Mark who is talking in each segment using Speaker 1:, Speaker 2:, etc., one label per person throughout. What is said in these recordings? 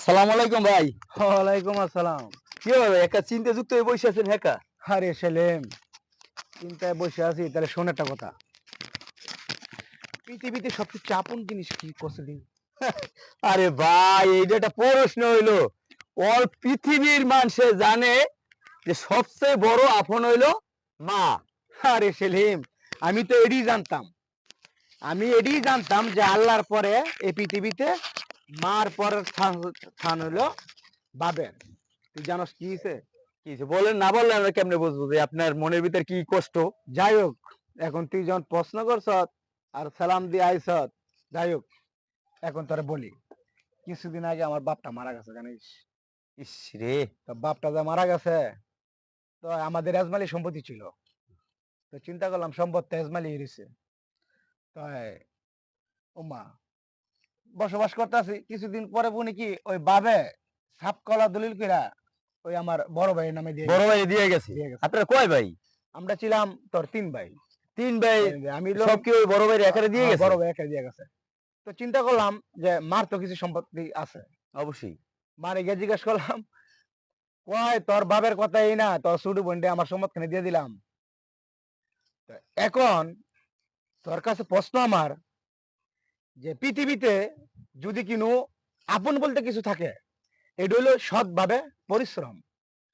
Speaker 1: আসসালামু আলাইকুম ভাই।
Speaker 2: ওয়ালাইকুম আসসালাম।
Speaker 1: কি একটা চিন্তা যুক্ত হয়ে বসে আছেন
Speaker 2: আরে সেলেম চিন্তায় বসে আছি তাহলে শোন একটা কথা। পৃথিবীতে সবচেয়ে চাপন জিনিস কি
Speaker 1: আরে ভাই এইটা একটা প্রশ্ন হইল। অল পৃথিবীর মানুষে জানে যে সবচেয়ে বড় আপন হইল মা।
Speaker 2: আরে সেলিম আমি তো এডি জানতাম। আমি এডি জানতাম যে আল্লাহর পরে এই পৃথিবীতে মার পরের স্থান স্থান হলো বাবের। তুই জানোস কি হয়েছে
Speaker 1: কি বলেন না বললে আমরা কেমনে বুঝব যে আপনার মনের ভিতর কি কষ্ট?
Speaker 2: যাই হোক এখন তুই যখন প্রশ্ন করছ আর সালাম দিয়ে আইস যাই হোক এখন তোরে বলি কিছুদিন আগে আমার বাপটা মারা গেছে জানিস?
Speaker 1: ইস রে!
Speaker 2: তো বাপটা যে মারা গেছে তো আমাদের এজমালি সম্পত্তি ছিল। তো চিন্তা করলাম সম্পদ তো এজমালি হেরেছে তো ওমা বসবাস করতেছি। কিছুদিন পরে বুনি কি ওই বাবে সাপ কলা দলিল কইরা ওই আমার বড় ভাইয়ের নামে দিয়ে
Speaker 1: বড় ভাই দিয়ে গেছে? আপনার কয় ভাই?
Speaker 2: আমরা ছিলাম তোর তিন ভাই।
Speaker 1: তিন ভাই?
Speaker 2: আমি
Speaker 1: সব কি ওই বড় ভাইয়ের একারে দিয়ে
Speaker 2: হ্যাঁ,
Speaker 1: গেছে?
Speaker 2: বড় ভাই একা দিয়ে গেছে। তো চিন্তা করলাম যে মার তো কিছু সম্পত্তি আছে।
Speaker 1: অবশ্যই।
Speaker 2: মারে গিয়ে জিজ্ঞেস করলাম কয় তোর বাবার কথা এই না তোর ছোট বোনটা আমার সম্পদখানে দিয়ে দিলাম। এখন তোর কাছে প্রশ্ন আমার যে পৃথিবীতে যদি কিনু আপন বলতে কিছু থাকে এটা হলো সৎভাবে পরিশ্রম।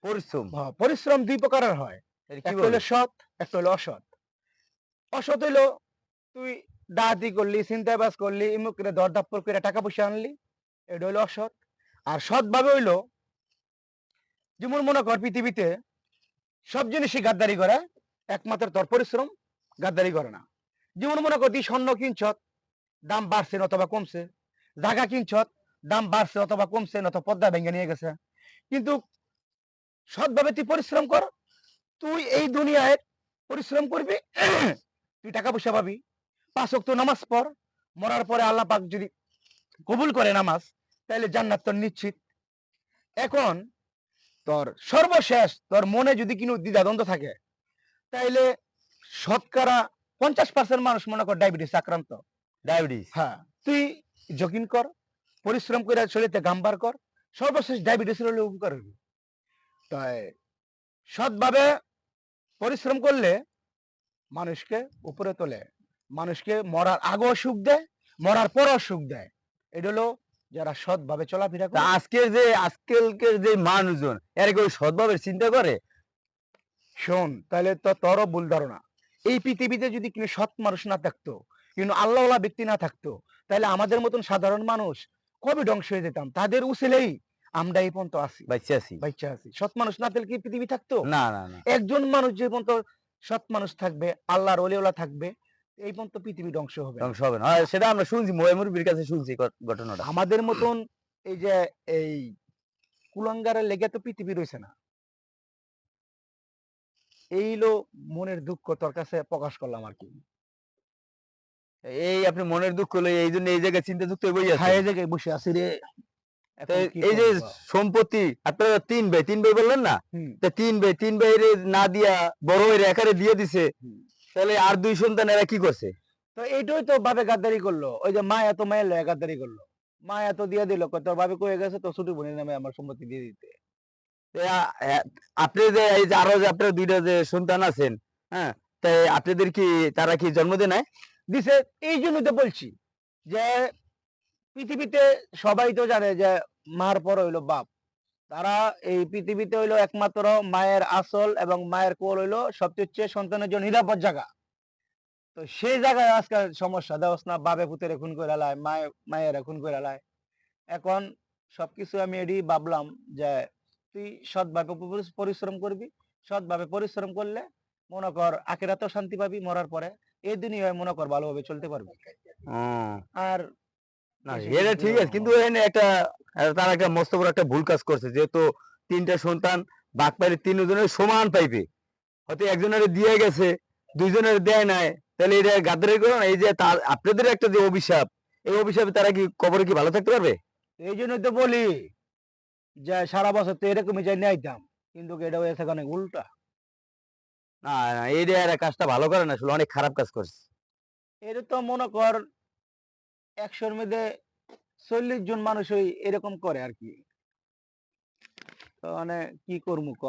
Speaker 1: পরিশ্রম।
Speaker 2: পরিশ্রম দুই প্রকারের হয়। একটা হলো সৎ একটা হলো অসৎ। অসৎ হইল তুই ডাহাতি করলি চিন্তাবাজ করলি ইমুক করে দরদাপ্পর করে টাকা পয়সা আনলি এটা হইল অসৎ। আর সৎ ভাবে হইল যেমন মনে কর পৃথিবীতে সব জিনিসই গাদ্দারি করে একমাত্র তোর পরিশ্রম গাদ্দারি করে না। যেমন মনে কর তুই স্বর্ণ কিনছত দাম বাড়ছে অথবা কমছে। জায়গা কিনছত দাম বাড়ছে অথবা কমছে, নতুবা পদ্মা ভেঙে নিয়ে গেছে। কিন্তু সৎভাবে তুই পরিশ্রম কর, তুই এই দুনিয়ায় পরিশ্রম করবি, তুই টাকা পয়সা পাবি। পাঁচ ওয়াক্ত নামাজ পড়, মরার পরে আল্লাহ পাক যদি কবুল করে নামাজ তাহলে জান্নাত তোর নিশ্চিত। এখন তোর সর্বশেষ, তোর মনে যদি কোনো দ্বিধাদ্বন্দ্ব থাকে, তাইলে শতকরা পঞ্চাশ পার্সেন্ট মানুষ মনে কর ডায়াবেটিস আক্রান্ত।
Speaker 1: ডায়াবেটিস।
Speaker 2: হ্যাঁ। তুই জগিং কর পরিশ্রম করে শরীরে গাম্বার কর সর্বশেষ ডায়াবেটিস হলে উপকার হইবে তাই সৎভাবে পরিশ্রম করলে মানুষকে উপরে তোলে মানুষকে মরার আগেও সুখ দেয় মরার পরও সুখ দেয়। এটা হলো যারা সৎভাবে চলাফেরা করে।
Speaker 1: আজকের যে আজকালকের যে মানুষজন এর কেউ সৎভাবে চিন্তা করে?
Speaker 2: শোন তাহলে তো তোরও ভুল ধারণা। এই পৃথিবীতে যদি কোনো সৎ মানুষ না থাকতো কিন্তু আল্লাহওয়ালা ব্যক্তি না থাকতো। তাহলে আমাদের মতন সাধারণ মানুষ কবে ধ্বংস হয়ে যেতাম? তাদের উসিলেই আমরা এই পর্যন্ত আছি।
Speaker 1: বাচ্চা আছি।
Speaker 2: বাচ্চা আছি। সৎ মানুষ না থাকলে কি পৃথিবী থাকতো?
Speaker 1: না না না।
Speaker 2: একজন মানুষ যে পর্যন্ত সৎ মানুষ থাকবে আল্লাহর থাকবে এই পর্যন্ত পৃথিবী ধ্বংস হবে।
Speaker 1: ধ্বংস হবে না। সেটা আমরা শুনছি ময়মুরবির কাছে শুনছি ঘটনাটা।
Speaker 2: আমাদের মতন এই যে এই কুলাঙ্গারের লেগে তো পৃথিবী রয়েছে না। এইলো মনের দুঃখ তোর কাছে প্রকাশ করলাম আর কি।
Speaker 1: এই আপনি মনের দুঃখ হলো এই জন্য এই জায়গায় চিন্তা যুক্ত বই
Speaker 2: হ্যাঁ
Speaker 1: আছে
Speaker 2: এই জায়গায় বসে আছি রে।
Speaker 1: এই যে সম্পত্তি আপনারা তিন ভাই তিন ভাই বললেন না? তা তিন ভাই তিন ভাইরে না দিয়া বড় ভাইরে একারে দিয়ে দিছে। তাহলে আর দুই সন্তান এরা কি করছে?
Speaker 2: তো এইটাই তো বাবে গাদ্দারি করল। ওই যে মা এত মায়ের লয়ে গাদ্দারি করল। মা এত দিয়ে দিল তোর বাবে কয়ে গেছে তো ছোট বোনের নামে আমার সম্পত্তি দিয়ে দিতে।
Speaker 1: আপনি যে এই যে আরও যে আপনার দুইটা যে সন্তান আছেন হ্যাঁ তাই আপনাদের কি তারা কি জন্মদিন হয়
Speaker 2: দিছে, এই জন্য তো বলছি যে, পৃথিবীতে সবাই তো জানে যে, মার পর হইল বাপ। তারা এই পৃথিবীতে হইল একমাত্র মায়ের আসল এবং মায়ের কোল হইল সবচেয়ে সন্তানের জন্য নিরাপদ জায়গা। তো সেই জায়গায় আজকাল সমস্যা দেওয়াস না বাবে পুতের খুন করে লায় মায়ের মায়ের খুন করে লায়। এখন সবকিছু আমি এডি ভাবলাম যে, তুই সৎভাবে পরি- পরিশ্রম করবি, সৎভাবে পরিশ্রম করলে মনে কর আখেরাতেও শান্তি পাবি, মরার পরে। এই দুনিয়ায় মনে কর ভালোভাবে চলতে পারবি। আর
Speaker 1: না এটা ঠিক আছে কিন্তু এখানে একটা তারা একটা মস্ত বড় একটা ভুল কাজ করছে যেহেতু তিনটা সন্তান তিনজনের সমান পাইবে। হয়তো একজনের দিয়ে গেছে দুইজনের দেয় নাই তাহলে এটা গাদ্দারি করো না এই যে তার আপনাদের একটা যে অভিশাপ এই অভিশাপে তারা কি কবরে কি ভালো থাকতে পারবে?
Speaker 2: এই জন্য তো বলি যে সারা বছর তো এরকমই যাই নিয়ে কিন্তু এটা হয়েছে অনেক উল্টা?
Speaker 1: না না যে এরা কাজটা ভালো করে না, আসলে অনেক খারাপ কাজ করছে।
Speaker 2: এটা তো মনে কর একশোর মধ্যে চল্লিশ জন মানুষ ওই এরকম করে আর কি। মানে কি করব ক?